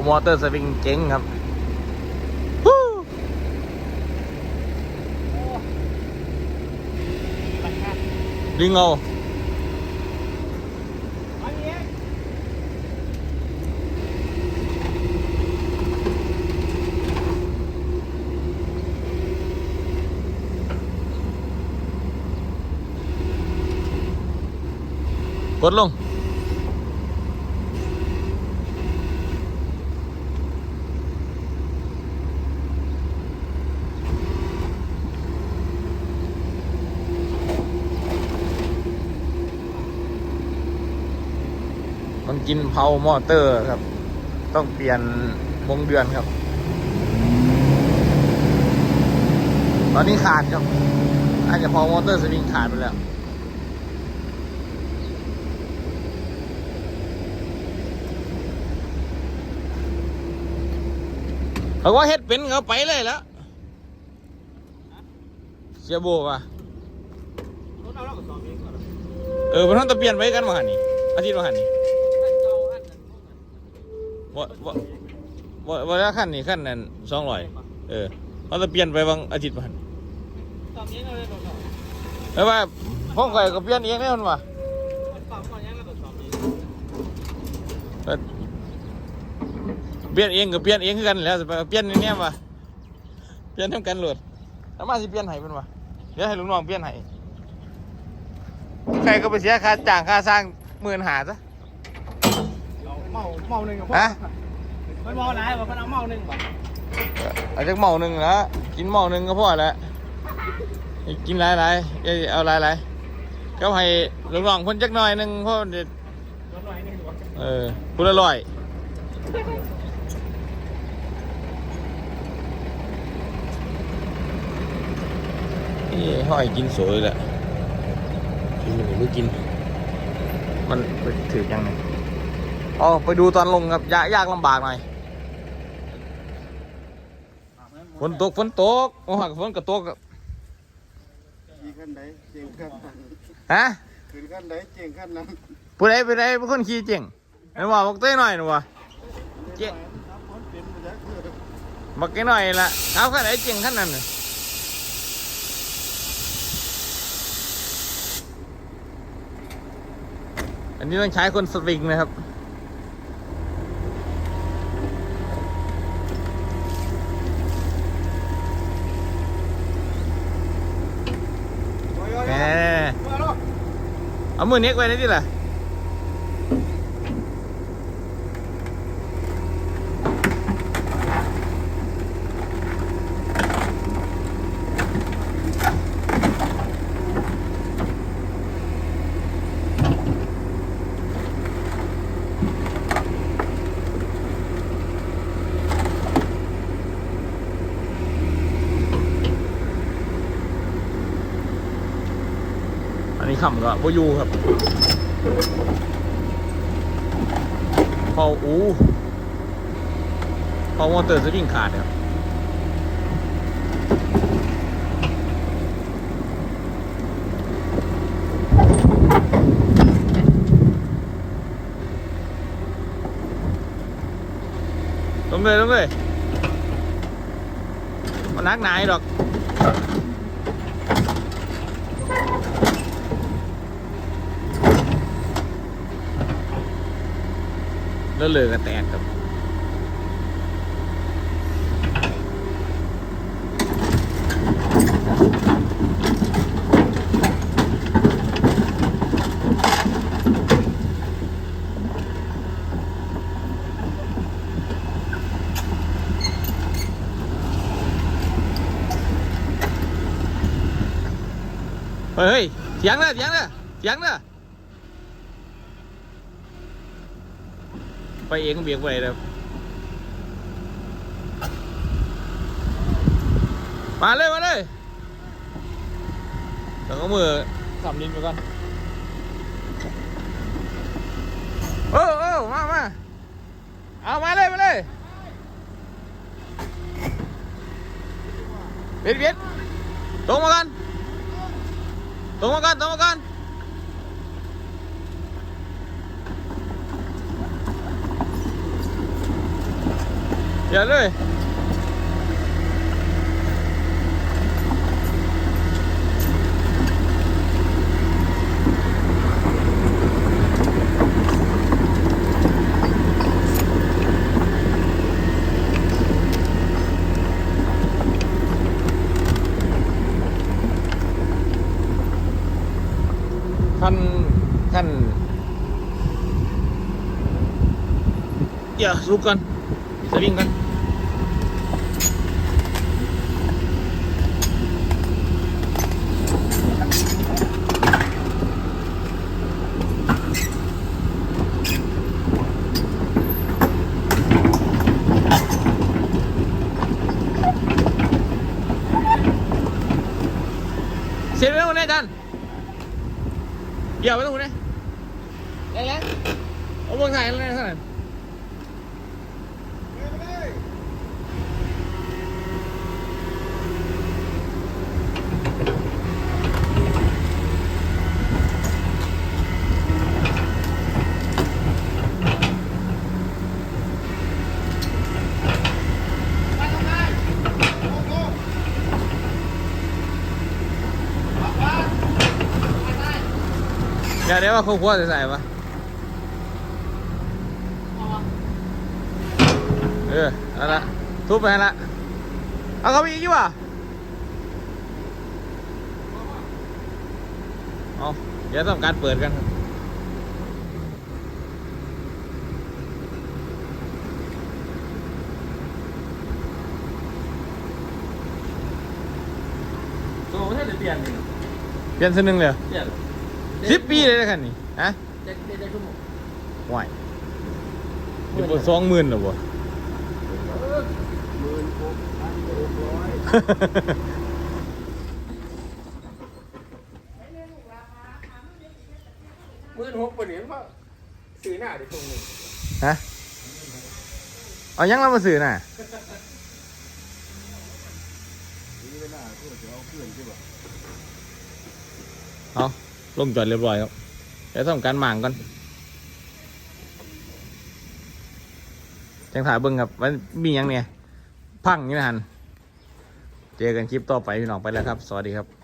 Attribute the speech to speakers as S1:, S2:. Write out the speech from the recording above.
S1: ามอเตอร์สวิงเจ๋งครับฮู้
S2: ราคา
S1: ดึงเอา
S2: อันนี้
S1: กดลง กินเผามอเตอร์ครับ ต้องเปลี่ยนวงเดือนครับ ตอนนี้ขาดครับ อาจจะพอมอเตอร์สวิงขาดไปแล้วเขาว่าเฮ็ดเป็นเขาไปเลยแล้วเสียโบว่ะ
S2: เอาเอเองก่อน
S1: เออมันต้องตะเปลี่ยนไว้กันมาหันนี่อาทิตย์มาหันนี้ ว่าว่าว่าว่าแล้วขั้นนี่ขั้นนั้นสองร้อยเออมันตะเปลี่ยนไปบางอาทิตย์มาหัน
S2: สอบเองเลยรถเรา
S1: แล้วว่าพ่อไก่ก็เปลี่ยนเองแน่นอนว่ะ
S2: สอบก่อนยังก็สอบเอง
S1: ก็เปลี่ยนเองก็เปลี่ยนเองคือกันแหล้วสิไปเปลี่ยนอย่างเนี้ยว่ะเปลี่ยนทำกันโหลดแล้วมาสิเปลี่ยนให้เป็นว่ะเดี๋ยวให้ลุงน้องเปลี่ยนให้ใครก็ไปเสียค่าจ้างค่าสร้างหมื่นหาซะ
S2: เมาเมาหนึ่งกับ
S1: ฮะ
S2: มันเมาหลายว่ามันเอาเมาหนึ่งบ่
S1: เอาจากหม้อหนึ่งแล้วกินหม้อหนึ่งก็พอแล้วให้กินหลายหลายๆอย่าเอาหลายหลายๆก็ให้ลุงน้องคนจักหน่อยหนึ่งเพราะเด็ด
S2: รถหน่อยหนึ่งบ่
S1: เออคุณละร้อยนี่ห้อยกินสวยแหละกินหรือไม่กิน มันไปถือยังไง อ๋อไปดูตอนลงครับยากยากลำบากหน่อยฝนตกฝนตกโอ้โหฝนก็ตกอะ
S3: ขี่ขั้นใดเจียงขั้นนั้น
S1: ฮะ
S3: ขึ้นขั้นใดเจียงขั้นนั้น
S1: ผู้ใดผู้ใดเป็นคนขี่เจ๋งเห็นว่าบอกเต้ยหน่อยหนูวะเจ๊
S3: น้ำฝนเป็นมาจากคือ
S1: บอกแกหน่อยละเอาขั้นไหนเจ๋งขั้นนั้นน่ะอันนี้ต้องใช้คนสวิงนะครับ แหม เอามือเน็กไว้ได้ดิล่ะ ขำก็บอยู่ครับพออู้พอมอเตอร์สวิงขาดครับลงเลยลงเลยมันนักหนายดอก แล้วเลยก็แตกครับเฮ้ยเสียงเลยเสียงเลยเสียงเลย ไปเองเบียกไปเลยมาเลย มาเลยแล้วก็มือสำลินไปก่อนเออเออมามาเอามาเลย มาเลยเบียดเบียดตรงมากันตรงมากันตรงมากัน อย่าเลยท่า เดี๋ยวลุกกันสวิงกันเสียไปตรงไหนท่านเดี๋ยวไปตรงไหนแรงๆเอาเบงถ่ายแรงๆเท่านั้ นเดี๋ยวเดี๋ยวว่าเขาขั้วใส่ๆปะเออเอาละทุบไปละเอาเขาไปอีกยี่วะเอาเดี๋ยวต้องการเปิดกันครับ
S2: ตัวมันจะเปลี่ยนนี่
S1: เปลี่ยนเส้นหนึ่งเลยเหรอ
S2: เปลี่ยน
S1: สิบปีเลยนะคันนี้ฮะ
S2: เจ็ดเจ็ดชั่วโมง
S1: ไหวอยู่บนสองหมื่นหรอบ่
S3: หมื่นหกพันหกร้อย
S2: หมื่นหกปนเหรียญว่าซื้อหน้าได้ตรงนึง
S1: ฮะเอายังเรามาสื่อน่ะ
S3: นี่เวลาเพื่อจะเอา เพื่อ
S1: งจอดเรียบร้อยครับเดี๋ยวทำการหมางก่อนจังถ่ายเบิ้งครับมันมีอยังเนี่ยพังนี่นะฮันเจอกันคลิปต่อไปพี่น้องไปแล้วครับ สวัสดีครับ